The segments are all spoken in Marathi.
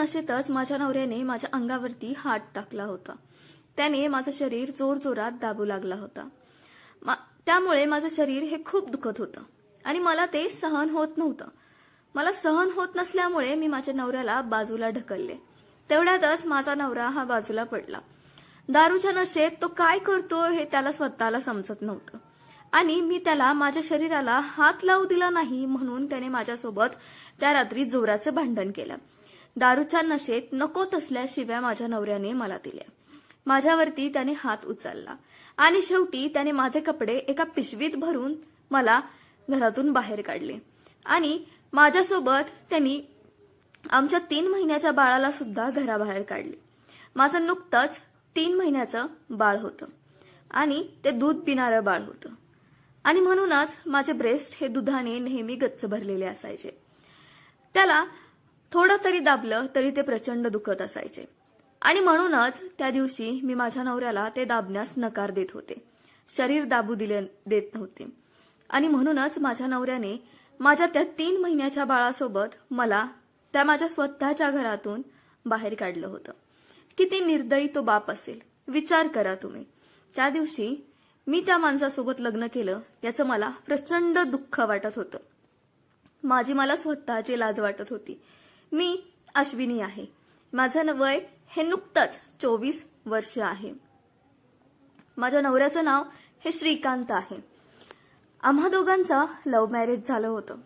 नशेतच माझ्या नवऱ्याने माझ्या अंगावरती हात टाकला होता. त्याने माझं शरीर जोरजोरात दाबू लागला होता. मा- त्यामुळे माझं शरीर हे खूप दुखत होतं आणि मला ते सहन होत नव्हतं. मला सहन होत नसल्यामुळे मी माझ्या नवऱ्याला बाजूला ढकलले. तेवढ्यातच माझा नवरा हा बाजूला पडला. दारूच्या नशेत तो काय करतो हे त्याला स्वतःला समजत नव्हतं. आणि मी त्याला माझ्या शरीराला हात लावू दिला नाही म्हणून त्याने माझ्यासोबत त्या रात्री जोराचं भांडण केलं. दारूच्या नशेत नको तसल्या शिव्या माझ्या नवऱ्याने मला दिल्या. माझ्यावरती त्याने हात उचलला. आणि शेवटी त्याने माझे कपडे एका पिशवीत भरून मला घरातून बाहेर काढले. आणि माझ्यासोबत त्यांनी आमच्या तीन महिन्याच्या बाळाला सुद्धा घराबाहेर काढले. माझं नुकतंच तीन महिन्याचं बाळ होतं. आणि ते दूध पिणारं बाळ होतं. आणि म्हणूनच माझे ब्रेस्ट हे दुधाने नेहमी गच्च भरलेले असायचे. त्याला थोडं तरी दाबलं तरी ते प्रचंड दुखत असायचे. आणि म्हणूनच त्या दिवशी मी माझ्या नवऱ्याला ते दाबण्यास नकार देत होते. शरीर दाबू दिले देत नव्हते. आणि म्हणूनच माझ्या नवऱ्याने माझ्या त्या तीन महिन्याच्या बाळासोबत मला त्या माझ्या स्वतःच्या घरातून बाहेर काढलं होतं. किती निर्दयी तो बाप असेल विचार करा तुम्ही. त्या दिवशी मी त्या माणसासोबत लग्न केलं याचं मला प्रचंड दुःख वाटत होतं. माझी मला स्वतःची लाज वाटत होती. मी अश्विनी आहे. माझं वय हे नुकतंच चोवीस वर्ष आहे. माझ्या नवऱ्याचं नाव हे श्रीकांत आहे. आम्हा दोघांचा लव्ह मॅरेज झालं होतं.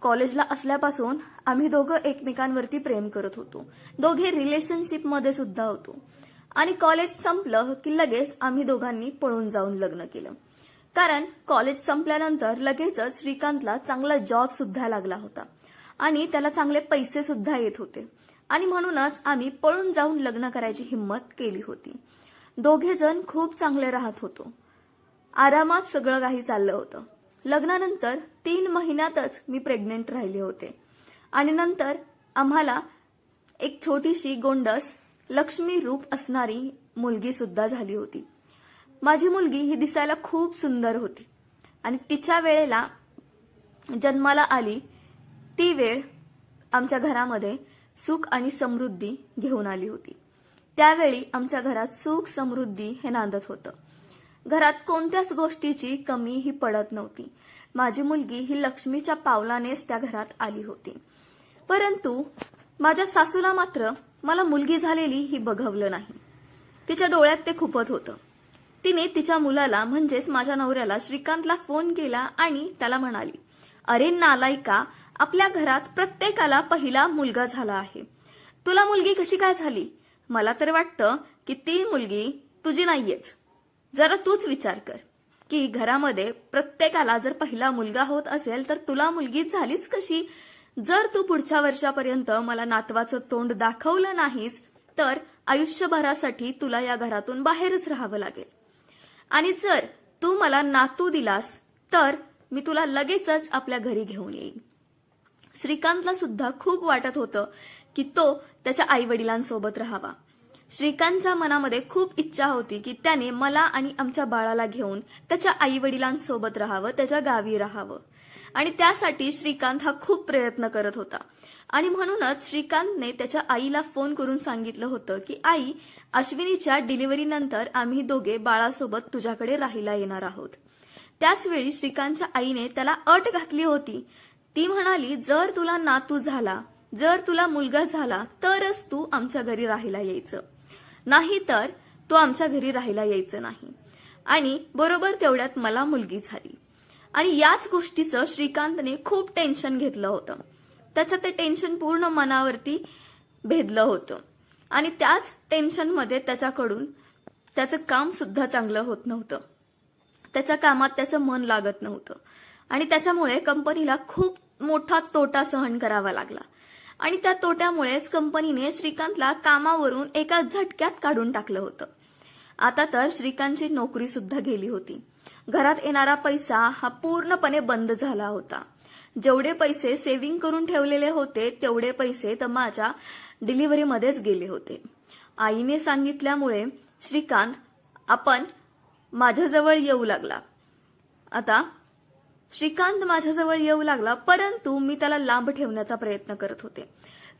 कॉलेजला असल्यापासून आम्ही दोघं एकमेकांवरती प्रेम करत होतो. दोघे रिलेशनशिपमध्ये सुद्धा होतो. आणि कॉलेज संपलं की लगेच आम्ही दोघांनी पळून जाऊन लग्न केलं. कारण कॉलेज संपल्यानंतर लगेचच श्रीकांतला चांगला जॉब सुद्धा लागला होता. आणि त्याला चांगले पैसे सुद्धा येत होते. आणि म्हणूनच आम्ही पळून जाऊन लग्न करायची हिंमत केली होती. दोघे जण खूप चांगले राहत होतो. आरामात सगळं काही चाललं होतं. लग्नानंतर तीन महिन्यातच मी प्रेग्नेंट राहिले होते. आणि नंतर आम्हाला एक छोटीशी गोंडस लक्ष्मी रूप असणारी मुलगी सुद्धा झाली होती. माझी मुलगी ही दिसायला खूप सुंदर होती. आणि तिच्या वेळेला जन्माला आली ती वेळ आमच्या घरामध्ये सुख आणि समृद्धी घेऊन आली होती. त्यावेळी आमच्या घरात सुख समृद्धी हे नांदत होतं. घरात कोणत्याच गोष्टीची कमी ही पडत नव्हती. माझी मुलगी ही लक्ष्मीच्या पावलानेच त्या घरात आली होती. परंतु माझ्या सासूला मात्र मला मुलगी झालेली ही बघवलं नाही. तिच्या डोळ्यात ते खुपत होतं. तिने तिच्या मुलाला म्हणजेच माझ्या नवऱ्याला श्रीकांतला फोन केला आणि त्याला म्हणाली अरे नालायका आपल्या घरात प्रत्येकाला पहिला मुलगा झाला आहे. तुला मुलगी कशी काय झाली? मला तर वाटतं की ती मुलगी तुझी नाहीयेच. जरा तूच विचार कर. की घरामध्ये प्रत्येकाला जर पहिला मुलगा होत असेल तर तुला मुलगी झालीच कशी? जर तू पुढच्या वर्षापर्यंत मला नातवाचं तोंड दाखवलं नाहीस तर आयुष्यभरासाठी तुला या घरातून बाहेरच राहावं लागेल. आणि जर तू मला नातू दिलास तर मी तुला लगेचच आपल्या घरी घेऊन येईन. श्रीकांतला सुद्धा खूप वाटत होतं की तो त्याच्या आई वडिलांसोबत राहावा. श्रीकांतच्या मनामध्ये खूप इच्छा होती की त्याने मला आणि आमच्या बाळाला घेऊन त्याच्या आई वडिलांसोबत राहावं त्याच्या गावी राहावं. आणि त्यासाठी श्रीकांत हा खूप प्रयत्न करत होता. आणि म्हणूनच श्रीकांतने त्याच्या आईला फोन करून सांगितलं होतं की आई अश्विनीच्या डिलिव्हरीनंतर आम्ही दोघे बाळासोबत तुझ्याकडे राहायला येणार आहोत. त्याच वेळी श्रीकांतच्या आईने त्याला अट घातली होती. ती म्हणाली जर तुला नातू झाला जर तुला मुलगा झाला तरच तू आमच्या घरी राहायला यायचं. नाही तर तू आमच्या घरी राहायला यायचं नाही. आणि बरोबर तेवढ्यात मला मुलगी झाली. आणि याच गोष्टीचं श्रीकांतने खूप टेन्शन घेतलं होतं. त्याचं ते टेन्शन पूर्ण मनावरती भेदलं होतं. आणि त्याच टेन्शनमध्ये त्याच्याकडून त्याचं काम सुद्धा चांगलं होत नव्हतं. त्याच्या कामात त्याचं मन लागत नव्हतं. आणि त्याच्यामुळे कंपनीला खूप मोठा तोटा सहन करावा लागला. आणि त्या तोट्यामुळेच कंपनीने श्रीकांतला कामावरून एका झटक्यात काढून टाकलं होतं. आता तर श्रीकांतची नोकरी सुद्धा गेली होती. घरात येणारा पैसा हा पूर्णपणे बंद झाला होता. जेवढे पैसे सेव्हिंग करून ठेवलेले होते तेवढे पैसे तर माझ्या डिलिव्हरीमध्येच गेले होते. आईने सांगितल्यामुळे श्रीकांत आपण माझ्याजवळ येऊ लागला. आता श्रीकांत माझ्याजवळ येऊ लागला परंतु मी त्याला लांब ठेवण्याचा प्रयत्न करत होते.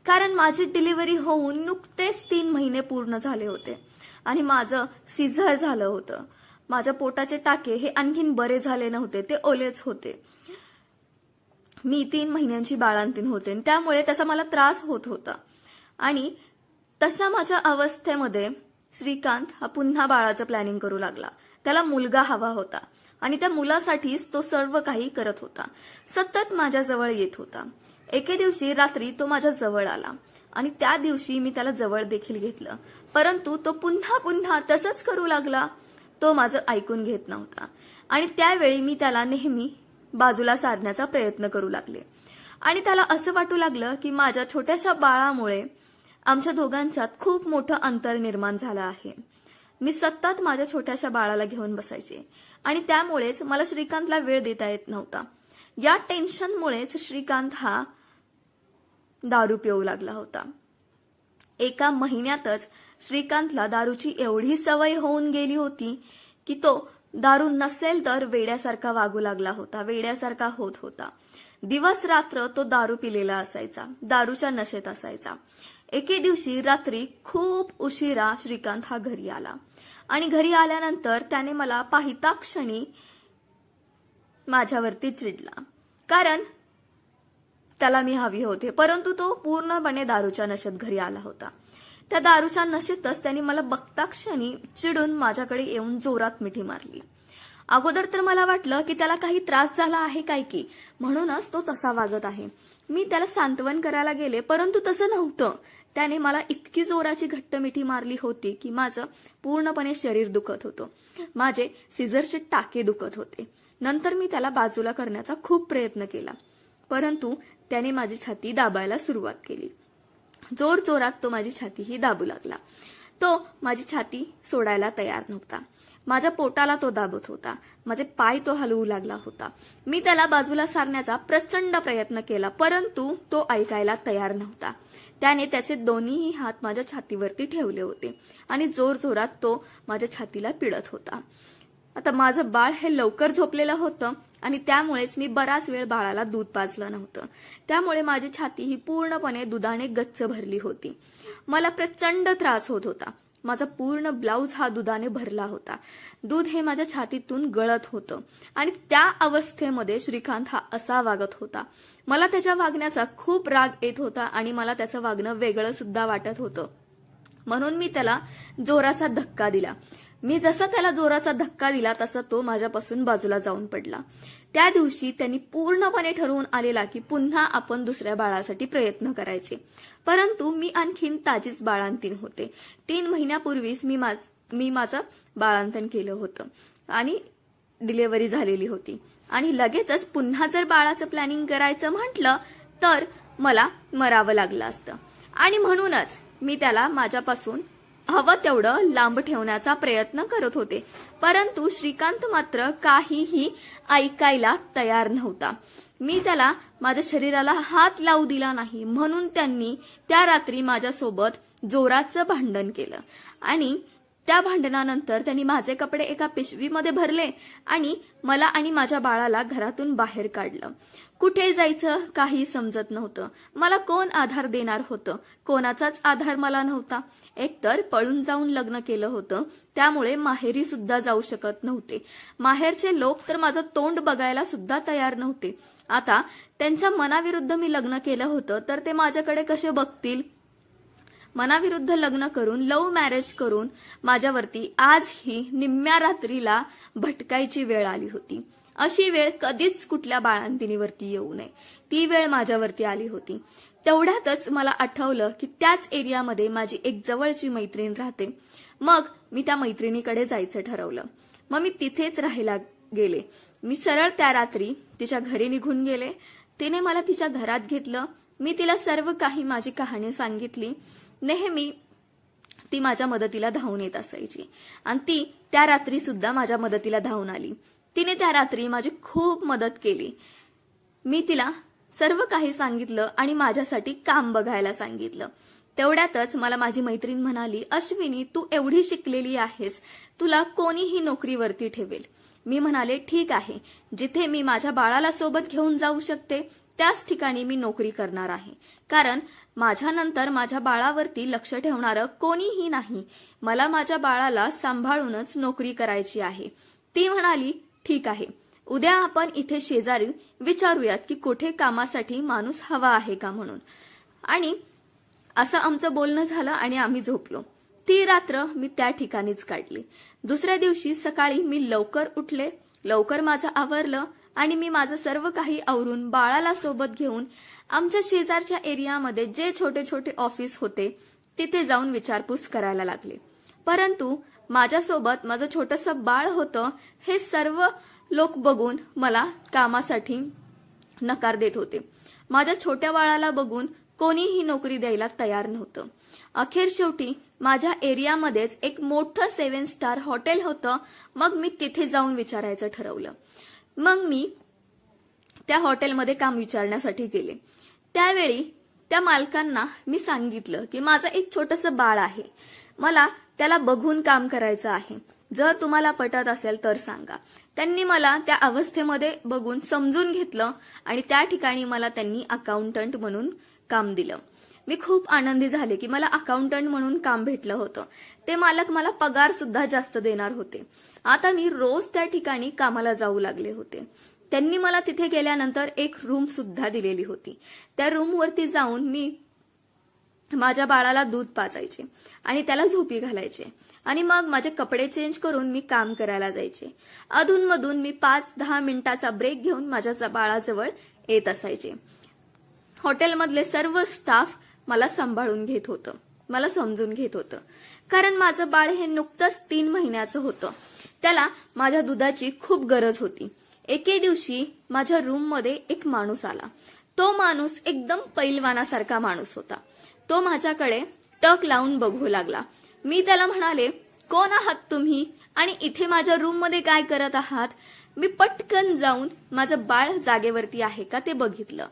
कारण माझी डिलिव्हरी होऊन नुकतेच तीन महिने पूर्ण झाले होते. आणि माझं सिझर झालं होतं. माझ्या पोटाचे टाके हे आणखीन बरे झाले नव्हते ते ओलेच होते. मी तीन महिन्यांची बाळांतीन होते त्यामुळे त्याचा मला त्रास होत होता. आणि तशा माझ्या अवस्थेमध्ये श्रीकांत हा पुन्हा बाळाचं प्लॅनिंग करू लागला. त्याला मुलगा हवा होता. आणि त्या मुलासाठीच तो सर्व काही करत होता. सतत माझ्याजवळ येत होता. एके दिवशी रात्री तो माझ्या जवळ आला आणि त्या दिवशी मी त्याला जवळ देखील घेतलं. परंतु तो पुन्हा पुन्हा तसंच करू लागला. तो माझं ऐकून घेत नव्हता. आणि त्यावेळी मी त्याला नेहमी बाजूला साधण्याचा प्रयत्न करू लागले. आणि त्याला असं वाटू लागलं की माझ्या छोट्याशा बाळामुळे आमच्या दोघांच्यात खूप मोठं अंतर निर्माण झालं आहे. मी सतत माझ्या छोट्याशा बाळाला घेऊन बसायचे. आणि त्यामुळेच मला श्रीकांतला वेळ देता येत नव्हता. या टेन्शनमुळेच श्रीकांत हा दारू पिऊ लागला होता. एका महिन्यातच श्रीकांतला दारूची एवढी सवय होऊन गेली होती की तो दारू नसेल तर वेड्यासारखा वागू लागला होता वेड्यासारखा होत होता. दिवस रात्र तो दारू पिलेला असायचा दारूच्या नशेत असायचा. एके दिवशी रात्री खूप उशिरा श्रीकांत हा घरी आला. आणि घरी आल्यानंतर त्याने मला पाहिता क्षणी माझ्यावरती चिडला. कारण त्याला मी हवी होते परंतु तो पूर्णपणे दारूच्या नशेत घरी आला होता. त्या दारूच्या नशेतच त्यांनी मला बघता क्षणी चिडून माझ्याकडे येऊन जोरात मिठी मारली. अगोदर तर मला वाटलं की त्याला काही त्रास झाला आहे काय की म्हणूनच तो तसा वागत आहे. मी त्याला सांत्वन करायला गेले परंतु तसं नव्हतं. त्याने मला इतकी जोराची घट्ट मिठी मारली होती की माझं पूर्णपणे शरीर दुखत होतं. माझे सिझरचे टाके दुखत होते. नंतर मी त्याला बाजूला करण्याचा खूप प्रयत्न केला. परंतु त्याने माझी छाती दाबायला सुरुवात केली. जोर जोरात तो माझी छाती ही दाबू लागला. तो माझी छाती सोडायला तयार नव्हता. माझ्या पोटाला तो दाबत होता. माझे पाय तो हलवू लागला होता. मी त्याला बाजूला सारण्याचा प्रचंड प्रयत्न केला परंतु तो ऐकायला तयार नव्हता. त्याने त्याचे दोन्हीही हात माझ्या छातीवरती ठेवले होते. आणि जोर जोरात तो माझ्या छातीला पिळत होता. आता माझं बाळ हे लवकर झोपलेलं होतं आणि त्यामुळेच मी बराच वेळ बाळाला दूध पाजलं नव्हतं. त्यामुळे माझी छाती ही पूर्णपणे दुधाने गच्च भरली होती. मला प्रचंड त्रास होत होता. माझा पूर्ण ब्लाऊज हा दुधाने भरला होता. दूध हे माझ्या छातीतून गळत होतं. आणि त्या अवस्थेमध्ये श्रीकांत हा असा वागत होता. मला त्याच्या वागण्याचा खूप राग येत होता आणि मला त्याचं वागणं वेगळं सुद्धा वाटत होतं. म्हणून मी त्याला जोराचा धक्का दिला. मी जसा त्याला जोराचा धक्का दिला तसा तो माझ्यापासून बाजूला जाऊन पडला. त्या दिवशी त्यांनी पूर्णपणे ठरवून आलेला की पुन्हा आपण दुसऱ्या बाळासाठी प्रयत्न करायचे. परंतु मी आणखीन ताजीच बाळांतीन होते. तीन महिन्यापूर्वीच मी मा- मी माझं बाळांतन केलं होतं. आणि डिलिव्हरी झालेली होती. आणि लगेचच पुन्हा जर बाळाचं प्लॅनिंग करायचं म्हटलं तर मला मरावं लागलं असतं. आणि म्हणूनच मी त्याला माझ्यापासून हवं तेवढं लांब ठेवण्याचा प्रयत्न करत होते. परंतु श्रीकांत मात्र काहीही ऐकायला तयार नव्हता. मी त्याला माझ्या शरीराला हात लावू दिला नाही म्हणून त्यांनी त्या रात्री माझ्यासोबत जोराचं भांडण केलं. आणि त्या भांडणानंतर त्यांनी माझे कपडे एका पिशवीमध्ये भरले आणि मला आणि माझ्या बाळाला घरातून बाहेर काढलं. कुठे जायचं काही समजत नव्हतं. मला कोण आधार देणार होतं? कोणाचाच आधार मला नव्हता. एकतर पळून जाऊन लग्न केलं होतं. त्यामुळे माहेरी सुद्धा जाऊ शकत नव्हते. माहेरचे लोक तर माझं तोंड बघायला सुद्धा तयार नव्हते. आता त्यांच्या मनाविरुद्ध मी लग्न केलं होतं तर ते माझ्याकडे कसे बघतील? मनाविरुद्ध लग्न करून लव्ह मॅरेज करून माझ्यावरती आज ही निम्म्या रात्रीला भटकायची वेळ आली होती. अशी वेळ कधीच कुठल्या बाळांतिनीवरती येऊ नये. ती वेळ माझ्यावरती आली होती. तेवढ्यातच मला आठवलं की त्याच एरियामध्ये माझी एक जवळची मैत्रीण राहते. मग मी त्या मैत्रिणीकडे जायचं ठरवलं. मग मी तिथेच राहायला गेले. मी सरळ त्या रात्री तिच्या घरी निघून गेले. तिने मला तिच्या घरात घेतलं. मी तिला सर्व काही माझी कहाणी सांगितली. नेहमी ती माझ्या मदतीला धावून येत असायची. आणि ती त्या रात्री सुद्धा माझ्या मदतीला धावून आली. तिने त्या रात्री माझी खूप मदत केली. मी तिला सर्व काही सांगितलं आणि माझ्यासाठी काम बघायला सांगितलं. तेवढ्यातच मला माझी मैत्रीण म्हणाली अश्विनी तू एवढी शिकलेली आहेस. तुला कोणीही नोकरीवरती ठेवेल. मी म्हणाले ठीक आहे. जिथे मी माझ्या बाळाला सोबत घेऊन जाऊ शकते त्याच ठिकाणी मी नोकरी करणार आहे. कारण माझ्यानंतर माझ्या बाळावरती लक्ष ठेवणारं कोणीही नाही. मला माझ्या बाळाला सांभाळूनच नोकरी करायची आहे. ती म्हणाली ठीक आहे. उद्या आपण इथे शेजारी विचारूयात की कुठे कामासाठी माणूस हवा आहे का म्हणून. आणि असं आमचं बोलणं झालं आणि आम्ही झोपलो. ती रात्र मी त्या ठिकाणीच काढली. दुसऱ्या दिवशी सकाळी मी लवकर उठले. लवकर माझं आवरलं. आणि मी माझं सर्व काही आवरून बाळाला सोबत घेऊन आमच्या शेजारच्या एरियामध्ये जे छोटे छोटे ऑफिस होते तिथे जाऊन विचारपूस करायला लागले. परंतु माझ्यासोबत माझं छोटंसं बाळ होतं हे सर्व लोक बघून मला कामासाठी नकार देत होते. माझ्या छोट्या बाळाला बघून कोणीही नोकरी द्यायला तयार नव्हतं. अखेर शेवटी माझ्या एरियामध्येच एक मोठं सेव्हन स्टार हॉटेल होतं मग मी तिथे जाऊन विचारायचं ठरवलं. मग मी त्या हॉटेलमध्ये काम विचारण्यासाठी गेले. त्यावेळी त्या मालकांना मी सांगितलं की माझं एक छोटंसं बाळ आहे. मला त्याला बघून काम करायचं आहे. जर तुम्हाला पटत असेल तर सांगा. त्यांनी मला त्या अवस्थेमध्ये बघून समजून घेतलं आणि त्या ठिकाणी मला त्यांनी अकाउंटंट म्हणून काम दिलं. मी खूप आनंदी झाले की मला अकाउंटंट म्हणून काम भेटलं होतं. ते मालक मला पगार सुद्धा जास्त देणार होते. आता मी रोज त्या ठिकाणी कामाला जाऊ लागले होते. त्यांनी मला तिथे गेल्यानंतर एक रूम सुद्धा दिलेली होती. त्या रूमवरती जाऊन मी माझ्या बाळाला दूध पाजायचे आणि त्याला झोपी घालायचे आणि मग माझे कपडे चेंज करून मी काम करायला जायचे. अधूनमधून मी पाच दहा मिनिटाचा ब्रेक घेऊन माझ्या बाळाजवळ येत असायचे. हॉटेलमधले सर्व स्टाफ मला सांभाळून घेत होतं. मला समजून घेत होतं. कारण माझं बाळ हे नुकतंच तीन महिन्याचं होतं. त्याला माझ्या दुधाची खूप गरज होती. एके दिवशी माझ्या रूममध्ये एक माणूस आला. तो माणूस एकदम पैलवानासारखा माणूस होता. तो माझ्याकडे टक लावून बघू लागला. मी त्याला म्हणाले कोण आहात तुम्ही? आणि इथे माझ्या रूममध्ये काय करत आहात मी पटकन जाऊन माझं बाळ जागेवरती आहे का ते बघितलं.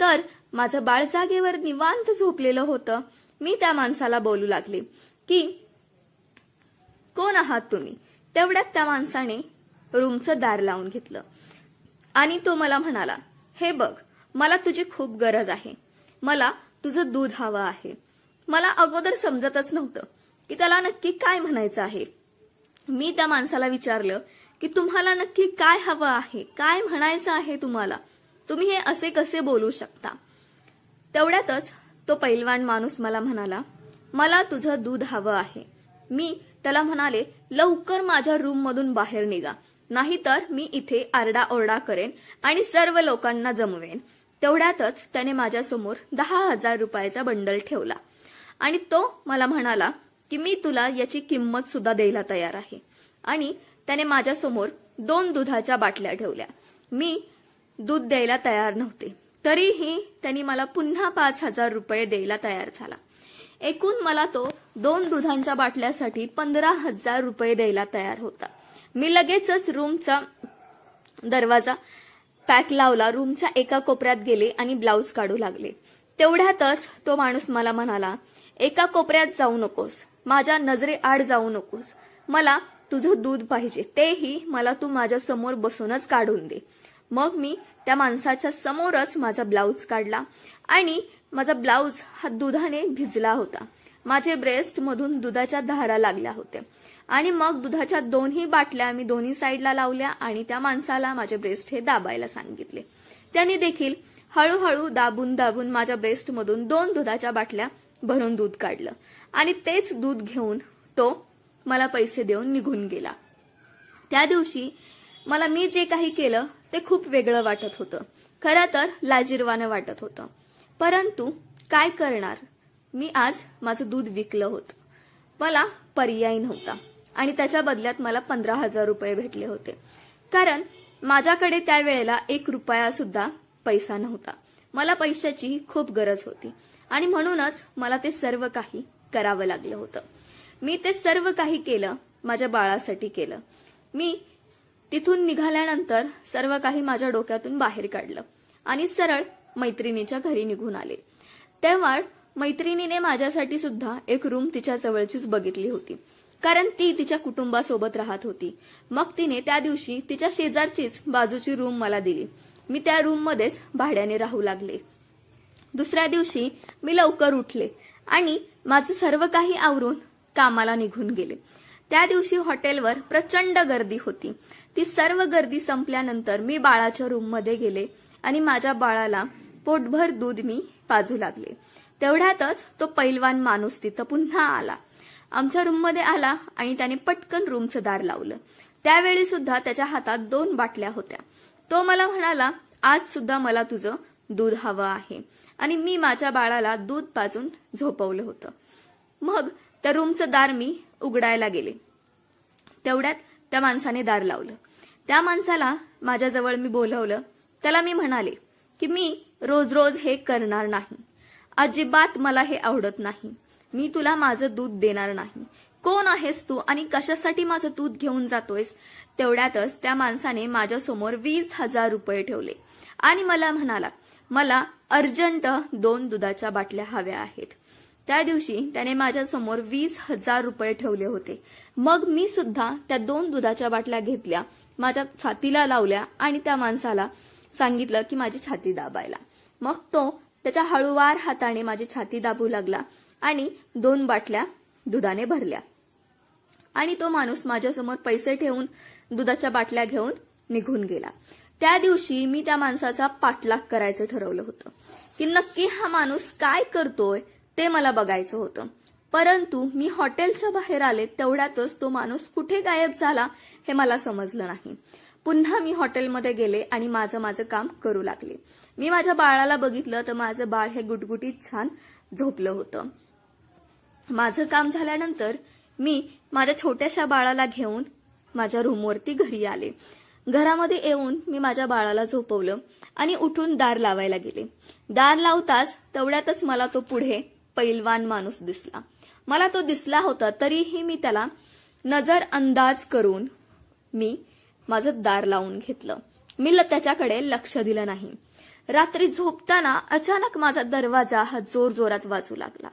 तर माझं बाळ जागेवर निवांत झोपलेलं होतं. मी त्या माणसाला बोलू लागले की कोण आहात तुम्ही? तेवढ्यात त्या माणसाने रूमचं दार लावून घेतलं. आणि तो मला म्हणाला हे बघ मला तुझी खूप गरज आहे. मला तुझं दूध हवं आहे. मला अगोदर समजतच नव्हतं की त्याला नक्की काय म्हणायचं आहे. मी त्या माणसाला विचारलं की तुम्हाला नक्की काय हवं आहे? काय म्हणायचं आहे तुम्हाला? तुम्ही हे असे कसे बोलू शकता? तेवढ्यातच तो पैलवान माणूस मला म्हणाला मला तुझं दूध हवं आहे. मी त्याला म्हणाले लवकर माझ्या रूम मधून बाहेर निघा. नाहीतर मी इथे आरडाओरडा करेन आणि सर्व लोकांना जमवेन. तेवढ्यातच त्याने माझ्यासमोर दहा हजार रुपयाचा बंडल ठेवला. आणि तो मला म्हणाला की मी तुला याची किंमत सुद्धा द्यायला तयार आहे. आणि त्याने माझ्यासमोर दोन दुधाच्या बाटल्या ठेवल्या. मी दूध द्यायला तयार नव्हते. तरीही त्यांनी मला पुन्हा पाच हजार रुपये द्यायला तयार झाला. एकूण मला तो दोन दुधांच्या बाटल्यासाठी पंधरा हजार रुपये द्यायला तयार होता. मी लगेचच रूमचा दरवाजा पॅक लावला रूमच्या एका कोपऱ्यात गेले आणि ब्लाऊज काढू लागले. तेवढ्यातच तो माणूस मला म्हणाला एका कोपऱ्यात जाऊ नकोस माझ्या नजरे आड जाऊ नकोस. मला तुझं दूध पाहिजे तेही मला तू माझ्यासमोर बसूनच काढून दे. मग मी त्या माणसाच्या समोरच माझा ब्लाऊज काढला आणि माझा ब्लाऊज हा दुधाने भिजला होता. माझे ब्रेस्ट मधून दुधाच्या धारा लागल्या होत्या. आणि मग दुधाच्या दोन्ही बाटल्या मी दोन्ही साईडला लावल्या आणि त्या माणसाला माझे ब्रेस्ट हे दाबायला सांगितले. त्यांनी देखील हळूहळू दाबून दाबून माझ्या ब्रेस्टमधून दोन दुधाच्या बाटल्या भरून दूध काढलं. आणि तेच दूध घेऊन तो मला पैसे देऊन निघून गेला. त्या दिवशी मला मी जे काही केलं ते खूप वेगळं वाटत होतं. खरं तर लाजीरवानं वाटत होतं. परंतु काय करणार? मी आज माझं दूध विकलं होतं. मला पर्याय नव्हता आणि त्याच्या बदल्यात मला पंधरा हजार रुपये भेटले होते. कारण माझ्याकडे त्यावेळेला एक रुपया सुद्धा पैसा नव्हता. मला पैशाची खूप गरज होती आणि म्हणूनच मला ते सर्व काही करावं लागलं होतं. मी ते सर्व काही केलं माझ्या बाळासाठी केलं. मी तिथून निघाल्यानंतर सर्व काही माझ्या डोक्यातून बाहेर काढलं आणि सरळ मैत्रिणीच्या घरी निघून आले. तेव्हा मैत्रिणीने माझ्यासाठी सुद्धा एक रूम तिच्या जवळचीच बघितली होती. कारण ती तिच्या कुटुंबासोबत राहत होती. मग तिने त्या दिवशी तिच्या शेजारचीच बाजूची रूम मला दिली. मी त्या रूममध्येच भाड्याने राहू लागले. दुसऱ्या दिवशी मी लवकर उठले आणि माझं सर्व काही आवरून कामाला निघून गेले. त्या दिवशी हॉटेलवर प्रचंड गर्दी होती. ती सर्व गर्दी संपल्यानंतर मी बाळाच्या रूममध्ये गेले आणि माझ्या बाळाला पोटभर दूध मी पाजू लागले. तेवढ्यातच तो पैलवान माणूस तिथं पुन्हा आला. आमच्या रूममध्ये आला आणि त्याने पटकन रूमचं दार लावलं. त्यावेळी सुद्धा त्याच्या हातात दोन बाटल्या होत्या. तो मला म्हणाला आज सुद्धा मला तुझं दूध हवं आहे. आणि मी माझ्या बाळाला दूध पाजून झोपवलं होतं. मग त्या रूमचं दार मी उघडायला गेले. तेवढ्यात त्या माणसाने दार लावलं. त्या माणसाला माझ्याजवळ मी बोलवलं. त्याला मी म्हणाले की मी रोज रोज हे करणार नाही. अजिबात मला हे आवडत नाही. मी तुला माझं दूध देणार नाही. कोण आहेस तू आणि कशासाठी माझं दूध घेऊन जातोयस? तेवढ्यातच त्या माणसाने माझ्यासमोर वीस हजार रुपये ठेवले. आणि मला म्हणाला मला अर्जंट दोन दुधाच्या बाटल्या हव्या आहेत. त्या दिवशी त्याने माझ्यासमोर वीस हजार रुपये ठेवले होते. मग मी सुद्धा त्या दोन दुधाच्या बाटल्या घेतल्या माझ्या छातीला लावल्या आणि त्या माणसाला सांगितलं की माझी छाती दाबायला. मग तो त्याच्या हळूवार हाताने माझी छाती दाबू लागला आणि दोन बाटल्या दुधाने भरल्या. आणि तो माणूस माझ्यासमोर पैसे ठेवून दुधाच्या बाटल्या घेऊन निघून गेला. त्या दिवशी मी त्या माणसाचा पाठलाग करायचं ठरवलं होतं की नक्की हा माणूस काय करतोय ते मला बघायचं होतं. परंतु मी हॉटेलच्या बाहेर आले तेवढ्यातच तो माणूस कुठे गायब झाला हे मला समजलं नाही. पुन्हा मी हॉटेलमध्ये गेले आणि माझं माझं काम करू लागले. मी माझ्या बाळाला बघितलं तर माझं बाळ हे गुटगुटीत छान झोपलं होतं. माझं काम झाल्यानंतर मी माझ्या छोट्याशा बाळाला घेऊन माझ्या रूमवरती घरी आले. घरामध्ये येऊन मी माझ्या बाळाला झोपवलं आणि उठून दार लावायला गेले. दार लावताच तेवढ्यातच मला तो पुढे पैलवान माणूस दिसला. मला तो दिसला होता तरीही मी त्याला नजर अंदाज करून मी माझं दार लावून घेतलं. मी ल- त्याच्याकडे लक्ष दिलं नाही. रात्री झोपताना अचानक माझा दरवाजा हा जोर जोरात वाजू लागला.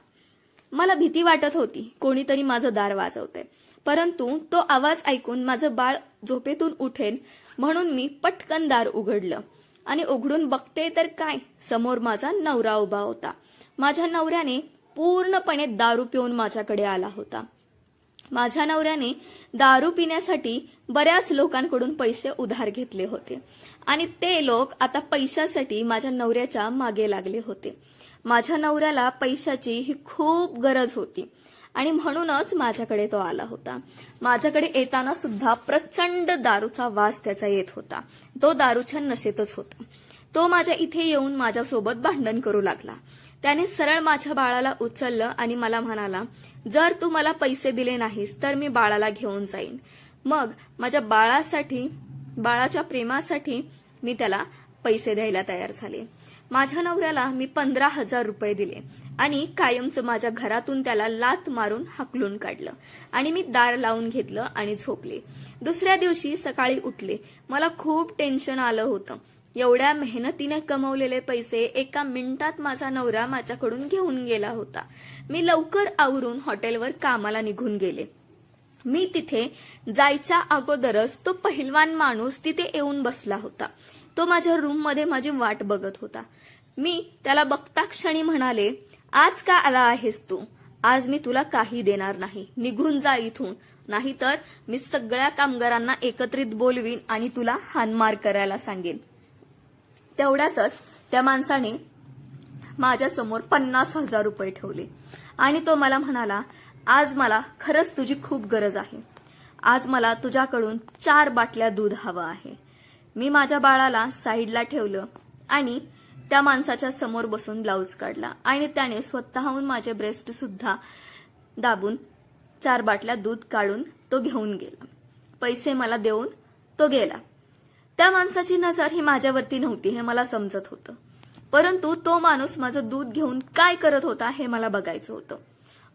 मला भीती वाटत होती कोणीतरी माझं दार वाजवतंय. परंतु तो आवाज ऐकून माझं बाळ झोपेतून उठेन म्हणून मी पटकन दार उघडलं. आणि उघडून बघते तर काय समोर माझा नवरा उभा होता. माझ्या नवऱ्याने पूर्णपणे दारू पिऊन माझ्याकडे आला होता. माझ्या नवऱ्याने दारू पिण्यासाठी बऱ्याच लोकांकडून पैसे उधार घेतले होते. आणि ते लोक आता पैशासाठी माझ्या नवऱ्याच्या मागे लागले होते. माझ्या नवऱ्याला पैशाची ही खूप गरज होती. आणि म्हणूनच माझ्याकडे तो आला होता. माझ्याकडे येताना सुद्धा प्रचंड दारूचा वास त्याचा येत होता. तो दारूच्या नशेतच होता. तो माझ्या इथे येऊन माझ्यासोबत भांडण करू लागला. त्याने सरळ माझ्या बाळाला उचललं आणि मला म्हणाला जर तू मला पैसे दिले नाहीस तर मी बाळाला घेऊन जाईन. मग माझ्या बाळासाठी बाळाच्या प्रेमासाठी मी त्याला पैसे द्यायला तयार झाले. माझ्या नवऱ्याला मी पंधरा हजार रुपये दिले आणि कायमचं माझ्या घरातून त्याला लात मारून हाकलून काढलं आणि मी दार लावून घेतलं आणि झोपले. दुसऱ्या दिवशी सकाळी उठले. मला खूप टेन्शन आलं होतं. एवढ्या मेहनतीने कमवलेले पैसे एका मिनिटात माझा नवरा माझ्याकडून घेऊन गेला होता. मी लवकर आवरून हॉटेलवर कामाला निघून गेले. मी तिथे जायच्या अगोदरच तो पहिलवान माणूस तिथे येऊन बसला होता. तो माझ्या रूममध्ये माझी वाट बघत होता. मी त्याला बघता क्षणी म्हणाले आज का आला आहेस तू? आज मी तुला काही देणार नाही. निघून जा इथून. नाहीतर मी सगळ्या कामगारांना एकत्रित बोलवीन आणि तुला हानमार करायला सांगेन. तेवढ्यातच त्या माणसाने माझ्यासमोर पन्नास हजार रुपये ठेवले. आणि तो मला म्हणाला आज मला खरंच तुझी खूप गरज आहे. आज मला तुझ्याकडून चार बाटल्या दूध हवं आहे. मी माझ्या बाळाला साईडला ठेवलं आणि त्या माणसाच्या समोर बसून ब्लाऊज काढला आणि त्याने स्वतःहून माझे ब्रेस्ट सुद्धा दाबून चार बाटल्या दूध काढून तो घेऊन गेला. पैसे मला देऊन तो गेला. त्या माणसाची नजर ही माझ्यावरती नव्हती हे मला समजत होतं. परंतु तो माणूस माझं दूध घेऊन काय करत होता हे मला बघायचं होतं.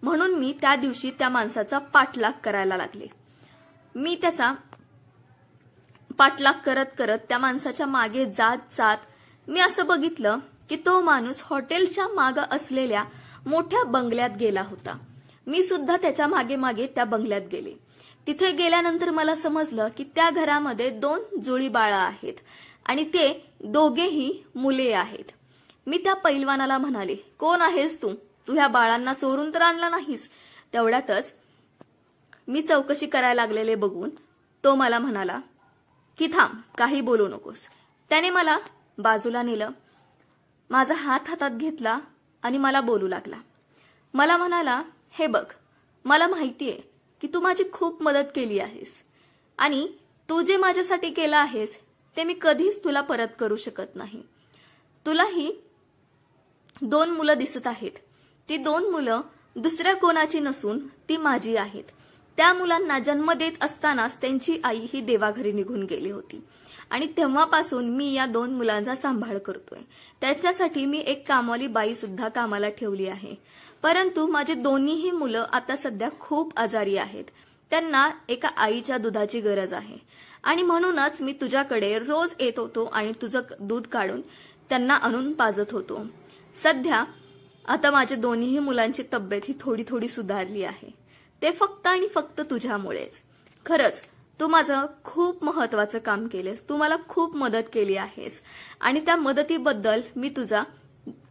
म्हणून मी त्या दिवशी त्या माणसाचा पाठलाग करायला लागले. मी त्याचा पाठलाग करत करत त्या माणसाच्या मागे जात जात मी असं बघितलं की तो माणूस हॉटेलच्या माग असलेल्या मोठ्या बंगल्यात गेला होता. मी सुद्धा त्याच्यामागे मागे त्या बंगल्यात गेले. तिथे गेल्यानंतर मला समजलं की त्या घरामध्ये दोन जुळी बाळं आहेत आणि ते दोघेही मुले आहेत. मी त्या पैलवानाला म्हणाले कोण आहेस तू? तू ह्या बाळांना चोरून तर आणला नाहीस. तेवढ्यातच मी चौकशी करायला लागलेले बघून तो मला म्हणाला की थांब काही बोलू नकोस. त्याने मला बाजूला नेलं माझा हात हातात घेतला आणि मला बोलू लागला. मला म्हणाला हे बघ मला माहितीये की तू माझी खूप मदत केली आहेस. आणि तू जे माझ्यासाठी केलं आहेस ते मी कधीच तुला परत करू शकत नाही. तुलाही दोन मुलं दिसत आहेत. ती दोन मुलं दुसऱ्या कोणाची नसून ती माझी आहेत. त्या मुलांना जन्म देत असतानाच त्यांची आई ही देवाघरी निघून गेली होती. आणि तेव्हापासून मी या दोन मुलांचा सांभाळ करतोय. त्याच्यासाठी मी एक कामवाली बाई सुद्धा कामाला ठेवली आहे. परंतु माझी दोन्हीही मुलं आता सध्या खूप आजारी आहेत. त्यांना एका आईच्या दुधाची गरज आहे. आणि म्हणूनच मी तुझ्याकडे रोज येत होतो आणि तुझं दूध काढून त्यांना आणून पाजत होतो. सध्या आता माझ्या दोन्हीही मुलांची तब्येत ही थोडी थोडी सुधारली आहे. ते फक्त आणि फक्त तुझ्यामुळेच. खरंच तू माझं खूप महत्वाचं काम केलेस. तू मला खूप मदत केली आहेस. आणि त्या मदतीबद्दल मी तुझा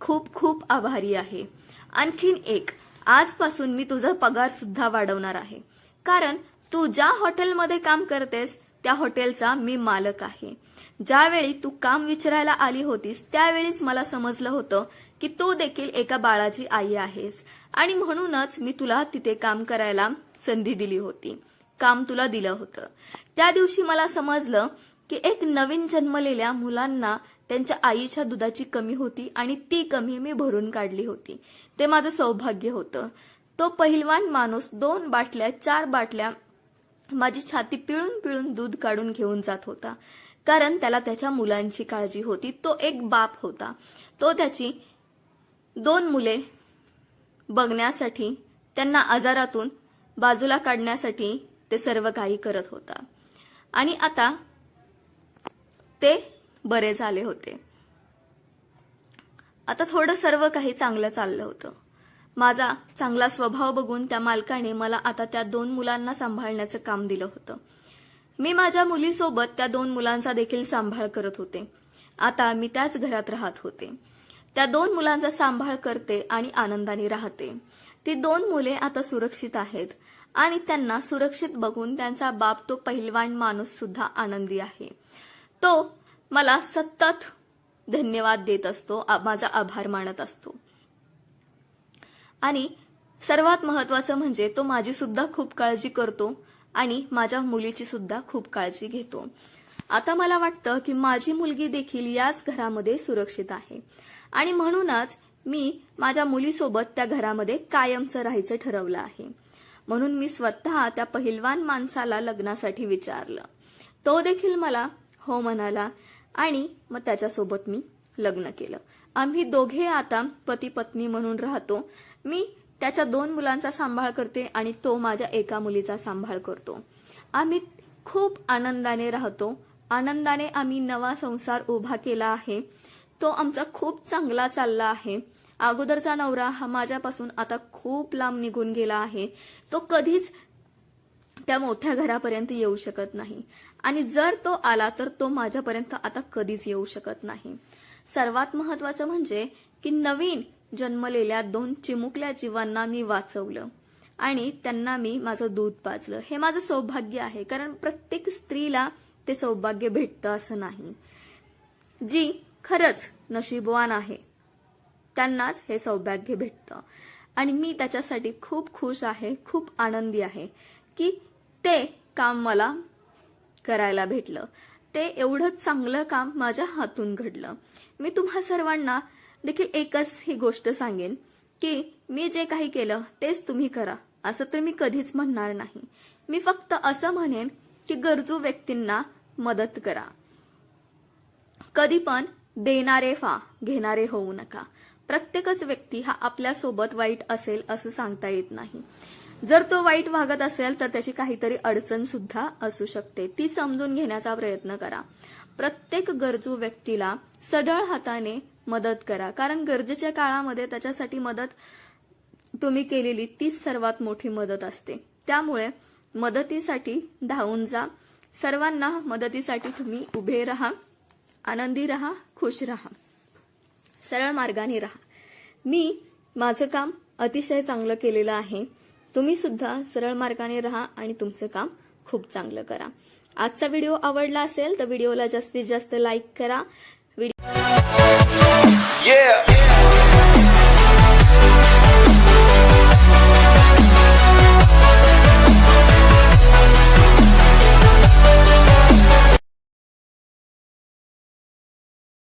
खूप खूप आभारी आहे. आणखीन एक. आजपासून मी तुझा पगार सुद्धा वाढवणार आहे. कारण तू ज्या हॉटेलमध्ये काम करतेस त्या हॉटेलचा मी मालक आहे. ज्यावेळी तू काम विचारायला आली होतीस त्यावेळीच मला समजलं होतं की तू देखील एका बाळाची आई आहेस. आणि म्हणूनच मी तुला तिथे काम करायला संधी दिली होती. काम तुला दिलं होतं. त्या दिवशी मला समजलं की एक नवीन जन्मलेल्या मुलांना त्यांच्या आईच्या दुधाची कमी होती आणि ती कमी मी भरून काढली होती. ते माझं सौभाग्य होतं. तो पहिलवान माणूस दोन बाटल्या चार बाटल्या माझी छाती पिळून पिळून दूध काढून घेऊन जात होता. कारण त्याला त्याच्या मुलांची काळजी होती. तो एक बाप होता. तो त्याची दोन मुले बघण्यासाठी त्यांना आजारातून बाजूला काढण्यासाठी ते सर्व काही करत होता. आणि आता ते बरे झाले होते. आता थोडं सर्व काही चांगलं चाललं होतं. माझा चांगला स्वभाव बघून त्या मालकाने मला आता त्या दोन मुलांना सांभाळण्याचं काम दिलं होतं. मी माझ्या मुलीसोबत त्या दोन मुलांचा देखील सांभाळ करत होते. आता मी त्याच घरात राहत होते. त्या दोन मुलांचा सांभाळ करते आणि आनंदाने राहते. ती दोन मुले आता सुरक्षित आहेत आणि त्यांना सुरक्षित बघून त्यांचा बाप तो पहिलवान माणूस सुद्धा आनंदी आहे. तो मला सतत धन्यवाद देत असतो माझा आभार मानत असतो. आणि सर्वात महत्वाचं म्हणजे तो माझी सुद्धा खूप काळजी करतो आणि माझ्या मुलीची सुद्धा खूप काळजी घेतो. आता मला वाटतं की माझी मुलगी देखील याच घरामध्ये सुरक्षित आहे. आणि म्हणूनच मी माझ्या मुलीसोबत त्या घरामध्ये कायमचं राहायचं ठरवलं आहे. म्हणून मी स्वतः त्या पहिलवान माणसाला लग्नासाठी विचारलं. तो देखील मला हो म्हणाला आणि मग त्याच्यासोबत मी लग्न केलं. आम्ही दोघे आता पती पत्नी म्हणून राहतो. मी त्याच्या दोन मुलांचा सांभाळ करते आणि तो माझ्या एका मुलीचा सांभाळ करतो. आम्ही खूप आनंदाने राहतो. आनंदाने आम्ही नवा संसार उभा केला आहे. तो आमचा खूप चांगला चालला आहे. अगोदरचा नवरा हा माझ्यापासून आता खूप लांब निघून गेला आहे. तो कधीच त्या मोठ्या घरापर्यंत येऊ शकत नाही. आणि जर तो आला तर तो माझ्यापर्यंत आता कधीच येऊ शकत नाही. सर्वात महत्वाचं म्हणजे की नवीन जन्मलेल्या दोन चिमुकल्या जीवांना मी वाचवलं आणि त्यांना मी माझं दूध पाजलं. हे माझं सौभाग्य आहे कारण प्रत्येक स्त्रीला ते सौभाग्य भेटतं असं नाही. जी खरंच नशीबवान आहे त्यांनाच हे सौभाग्य भेटतं. आणि मी त्याच्यासाठी खूप खुश आहे खूप आनंदी आहे की ते काम मला करायला भेटलं. ते एवढं चांगलं काम माझ्या हातून घडलं. मी तुम्हा सर्वांना देखील एकच ही गोष्ट सांगेन की मी जे काही केलं तेच तुम्ही करा. असं तर मी कधीच म्हणणार नाही. मी फक्त असं म्हणेन की गरजू व्यक्तींना मदत करा. कधी पण देणारे फा घेणारे होऊ नका. प्रत्येकच व्यक्ती हा आपल्यासोबत वाईट असेल असं सांगता येत नाही. जर तो वाईट वागत असेल तर त्याची काहीतरी अडचण सुद्धा असू शकते. ती समजून घेण्याचा प्रयत्न करा. प्रत्येक गरजू व्यक्तीला सढळ हाताने मदत करा. कारण गरजेच्या काळामध्ये त्याच्यासाठी मदत तुम्ही केलेली तीच सर्वात मोठी मदत असते. त्यामुळे मदतीसाठी धावून जा. सर्वांना मदतीसाठी तुम्ही उभे राहा. आनंदी राहा खुश राहा. सरळ मार्गाने राहा. मी माझं काम अतिशय चांगलं केलेलं आहे. तुम्ही सुद्धा सरळ मार्गाने राहा आणि तुमचं काम खूप चांगलं करा आजचा व्हिडिओ आवडला असेल तर व्हिडिओला जास्तीत जास्त लाईक करा Yeah.